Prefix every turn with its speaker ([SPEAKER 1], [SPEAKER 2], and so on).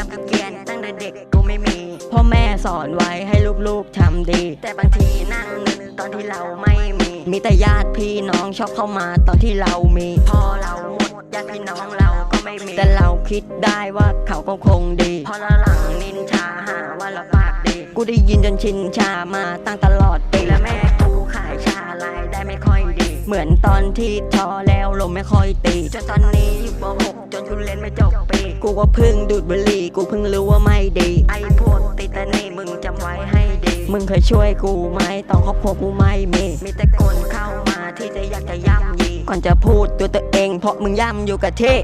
[SPEAKER 1] ามกิเกียนตั้งแต่เด็กกูไม่มี
[SPEAKER 2] พ่อแม่สอนไว้ให้ลูกๆทำดี
[SPEAKER 1] แต่บางทีนั่งนึกตอนที่เราไม่มี
[SPEAKER 2] มีแต่ญาติพี่น้องชอบเข้ามาตอนที่เรามี
[SPEAKER 1] พ่อเราหมดญาติพี่น้องเราก็ไม่มี
[SPEAKER 2] แต่เราคิดได้ว่าเขาก็คงดี
[SPEAKER 1] พอเราหลังนินชาหาว่าเราปากดี
[SPEAKER 2] กูได้ยินจนชินชามาตั้งตลอดปี
[SPEAKER 1] และแม่ ค่อยดี
[SPEAKER 2] เหมือนตอนที่ทอแล้วลมไม่ค่อยตี
[SPEAKER 1] จนตอนนี้อยู่ป .6 จนกูเรียนไม่จบปี
[SPEAKER 2] กูก็เพิ่งดูดบุหรี่กูเพิ่งรู้ว่าไม่ดี
[SPEAKER 1] ไอ้พวกติดแต่นี่มึงจำไว้ให้ดี
[SPEAKER 2] มึงเคยช่วยกูไหมตอนครอบครัวกูไม่มี
[SPEAKER 1] มีแต่คนเข้ามาที่จะอยากจะย่ำยี
[SPEAKER 2] ก่อนจะพูดตัวตัวเองเพราะมึงย่ำอยู่กับที่